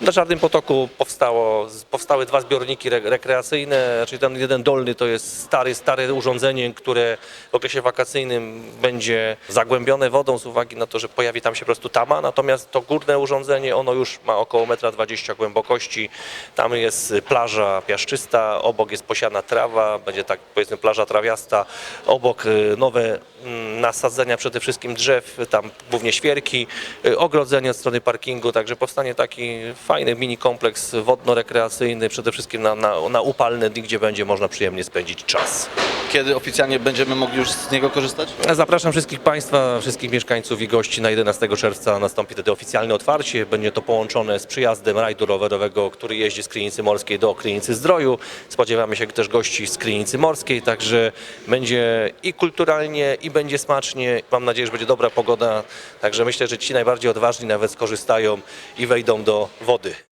Na Czarnym Potoku powstało, powstały dwa zbiorniki re, rekreacyjne, czyli ten jeden dolny to jest stary, stare urządzenie, które w okresie wakacyjnym będzie zagłębione wodą z uwagi na to, że pojawi tam się po prostu tama, natomiast to górne urządzenie, ono już ma około 1,20 m głębokości, tam jest plaża piaszczysta, obok jest posiana trawa, będzie tak powiedzmy plaża trawiasta, obok y, nowe mm, nasadzenia przede wszystkim drzew, tam głównie świerki, y, ogrodzenie od strony parkingu, także powstanie taki fajny mini kompleks wodno-rekreacyjny, przede wszystkim na, na, na upalne dni, gdzie będzie można przyjemnie spędzić czas. Kiedy oficjalnie będziemy mogli już z niego korzystać? Zapraszam wszystkich Państwa, wszystkich mieszkańców i gości na 11 czerwca nastąpi wtedy oficjalne otwarcie. Będzie to połączone z przyjazdem rajdu rowerowego, który jeździ z Krynicy Morskiej do Krynicy Zdroju. Spodziewamy się też gości z Krynicy Morskiej, także będzie i kulturalnie, i będzie smacznie. Mam nadzieję, że będzie dobra pogoda, także myślę, że ci najbardziej odważni nawet skorzystają i wejdą do wody. de